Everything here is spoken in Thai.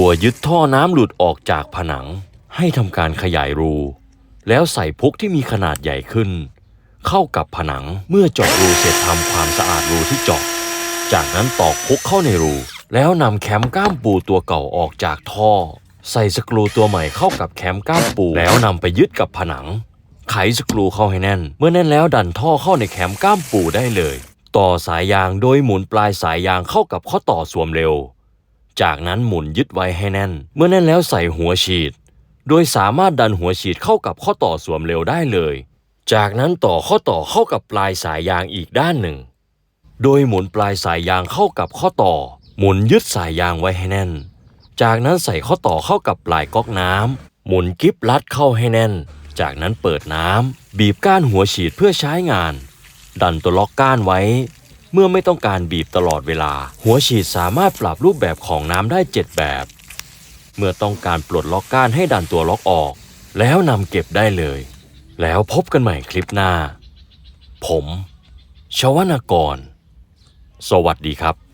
ตัวยึดท่อน้ำหลุดออกจากผนัง ให้ทำการขยายรู แล้วใส่พุกที่มีขนาดใหญ่ขึ้น เข้ากับผนังเมื่อเจาะรูเสร็จทำความสะอาดรูที่เจาะ จากนั้นตอกพุกเข้าในรู แล้วนำแคมก้ามปูตัวเก่าออกจากท่อ ใส่สกรูตัวใหม่เข้ากับแคมก้ามปู แล้วนำไปยึดกับผนัง ไขสกรูเข้าให้แน่น เมื่อแน่นแล้วดันท่อเข้าในแคมก้ามปูได้เลย ต่อสายยางโดยหมุนปลายสายยางเข้ากับข้อต่อสวมเร็ว จากนั้นหมุนยึดไว้ให้แน่น เมื่อแน่นแล้วใส่หัวฉีด โดยสามารถดันหัวฉีดเข้ากับข้อต่อสวมเร็วได้เลย จากนั้นต่อข้อต่อเข้ากับปลายสายยางอีกด้านหนึ่ง โดยหมุนปลายสายยางเข้ากับข้อต่อ หมุนยึดสายยางไว้ให้แน่น จากนั้นใส่ข้อต่อเข้ากับปลายก๊อกน้ำหมุนกิ๊บลัดเข้าให้แน่น จากนั้นเปิดน้ำบีบก้านหัวฉีดเพื่อใช้งาน ดันตัวล็อกก้านไว้ เมื่อไม่ต้องการบีบตลอดเวลา หัวฉีดสามารถปรับรูปแบบของน้ำได้ 7 แบบ เมื่อต้องการปลดล็อกก้านให้ดันตัวล็อกออก แล้วนำเก็บได้เลย แล้วพบกันใหม่คลิปหน้า ผม ชวนากร สวัสดีครับ